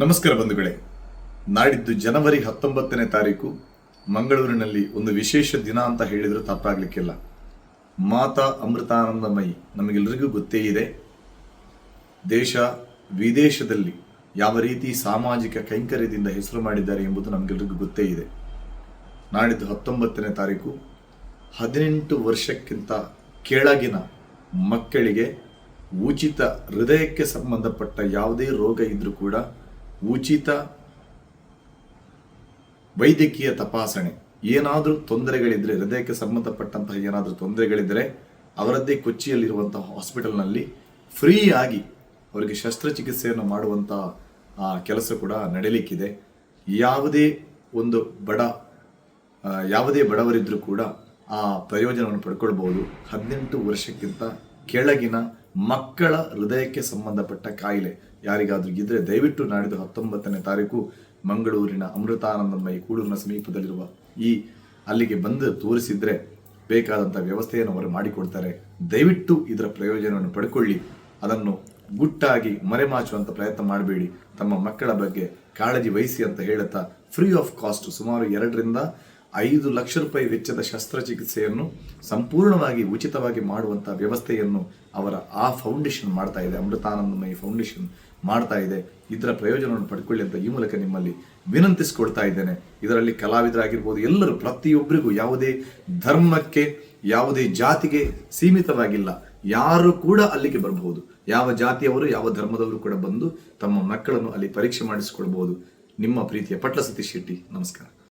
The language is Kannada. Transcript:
ನಮಸ್ಕಾರ ಬಂಧುಗಳೇ. ನಾಡಿದ್ದು ಜನವರಿ ಹತ್ತೊಂಬತ್ತನೇ ತಾರೀಕು. ಮಂಗಳೂರಿನಲ್ಲಿ ಒಂದು ವಿಶೇಷ ದಿನ ಅಂತ ಹೇಳಿದರೂ ತಪ್ಪಾಗ್ಲಿಕ್ಕಿಲ್ಲ. ಮಾತಾ ಅಮೃತಾನಂದಮಯಿ ನಮಗೆಲ್ಲರಿಗೂ ಗೊತ್ತೇ ಇದೆ. ದೇಶ ವಿದೇಶದಲ್ಲಿ ಯಾವ ರೀತಿ ಸಾಮಾಜಿಕ ಕೈಂಕರ್ಯದಿಂದ ಹೆಸರು ಮಾಡಿದ್ದಾರೆ ಎಂಬುದು ನಮಗೆಲ್ಲರಿಗೂ ಗೊತ್ತೇ ಇದೆ. ನಾಡಿದ್ದು ಹತ್ತೊಂಬತ್ತನೇ ತಾರೀಕು. ಹದಿನೆಂಟು ವರ್ಷಕ್ಕಿಂತ ಕೆಳಗಿನ ಮಕ್ಕಳಿಗೆ ಉಚಿತ ಹೃದಯಕ್ಕೆ ಸಂಬಂಧಪಟ್ಟ ಯಾವುದೇ ರೋಗ ಇದ್ದರೂ ಕೂಡ ಉಚಿತ ವೈದ್ಯಕೀಯ ತಪಾಸಣೆ. ಏನಾದರೂ ತೊಂದರೆಗಳಿದ್ದರೆ ಹೃದಯಕ್ಕೆ ಸಂಬಂಧಪಟ್ಟಂತಹ ಏನಾದರೂ ತೊಂದರೆಗಳಿದ್ದರೆ ಅವರದ್ದೇ ಕೊಚ್ಚಿಯಲ್ಲಿರುವಂತಹ ಹಾಸ್ಪಿಟಲ್ನಲ್ಲಿ ಫ್ರೀಯಾಗಿ ಅವರಿಗೆ ಶಸ್ತ್ರಚಿಕಿತ್ಸೆಯನ್ನು ಮಾಡುವಂತಹ ಕೆಲಸ ಕೂಡ ನಡೀಲಿಕ್ಕಿದೆ. ಯಾವುದೇ ಒಂದು ಬಡ ಯಾವುದೇ ಬಡವರಿದ್ದರೂ ಕೂಡ ಆ ಪ್ರಯೋಜನವನ್ನು ಪಡ್ಕೊಳ್ಬೋದು ಹದಿನೆಂಟು ವರ್ಷಕ್ಕಿಂತ ಕೆಳಗಿನ ಮಕ್ಕಳ ಹೃದಯಕ್ಕೆ ಸಂಬಂಧಪಟ್ಟ ಕಾಯಿಲೆ. ಯಾರಿಗಾದ್ರೂ ಇದ್ರೆ ದಯವಿಟ್ಟು ನಾಡಿದ್ದು ಹತ್ತೊಂಬತ್ತನೇ ತಾರೀಕು ಮಂಗಳೂರಿನ ಅಮೃತಾನಂದಮಯಿ ಕೂಡೂರಿನ ಸಮೀಪದಲ್ಲಿರುವ ಈ ಅಲ್ಲಿಗೆ ಬಂದು ತೋರಿಸಿದ್ರೆ ಬೇಕಾದಂಥ ವ್ಯವಸ್ಥೆಯನ್ನು ಅವರು ಮಾಡಿಕೊಡ್ತಾರೆ. ದಯವಿಟ್ಟು ಇದರ ಪ್ರಯೋಜನವನ್ನು ಪಡ್ಕೊಳ್ಳಿ. ಅದನ್ನು ಗುಟ್ಟಾಗಿ ಮರೆಮಾಚುವಂತ ಪ್ರಯತ್ನ ಮಾಡಬೇಡಿ. ತಮ್ಮ ಮಕ್ಕಳ ಬಗ್ಗೆ ಕಾಳಜಿ ವಹಿಸಿ ಅಂತ ಹೇಳುತ್ತಾ ಫ್ರೀ ಆಫ್ ಕಾಸ್ಟ್ ಸುಮಾರು ಎರಡರಿಂದ ಐದು ಲಕ್ಷ ರೂಪಾಯಿ ವೆಚ್ಚದ ಶಸ್ತ್ರಚಿಕಿತ್ಸೆಯನ್ನು ಸಂಪೂರ್ಣವಾಗಿ ಉಚಿತವಾಗಿ ಮಾಡುವಂಥ ವ್ಯವಸ್ಥೆಯನ್ನು ಅವರ ಆ ಫೌಂಡೇಶನ್ ಮಾಡ್ತಾ ಇದೆ, ಅಮೃತಾನಂದಮಯಿ ಫೌಂಡೇಶನ್ ಮಾಡ್ತಾ ಇದೆ. ಇದರ ಪ್ರಯೋಜನವನ್ನು ಪಡ್ಕೊಳ್ಳಿ ಅಂತ ಈ ಮೂಲಕ ನಿಮ್ಮಲ್ಲಿ ವಿನಂತಿಸಿಕೊಳ್ತಾ ಇದ್ದೇನೆ. ಇದರಲ್ಲಿ ಕಲಾವಿದರಾಗಿರ್ಬೋದು, ಎಲ್ಲರೂ ಪ್ರತಿಯೊಬ್ಬರಿಗೂ ಯಾವುದೇ ಧರ್ಮಕ್ಕೆ, ಯಾವುದೇ ಜಾತಿಗೆ ಸೀಮಿತವಾಗಿಲ್ಲ. ಯಾರು ಕೂಡ ಅಲ್ಲಿಗೆ ಬರಬಹುದು. ಯಾವ ಜಾತಿಯವರು, ಯಾವ ಧರ್ಮದವರು ಕೂಡ ಬಂದು ತಮ್ಮ ಮಕ್ಕಳನ್ನು ಅಲ್ಲಿ ಪರೀಕ್ಷೆ ಮಾಡಿಸಿಕೊಳ್ಬಹುದು. ನಿಮ್ಮ ಪ್ರೀತಿಯ ಪಟ್ಲ ಸತೀಶ್ ಶೆಟ್ಟಿ, ನಮಸ್ಕಾರ.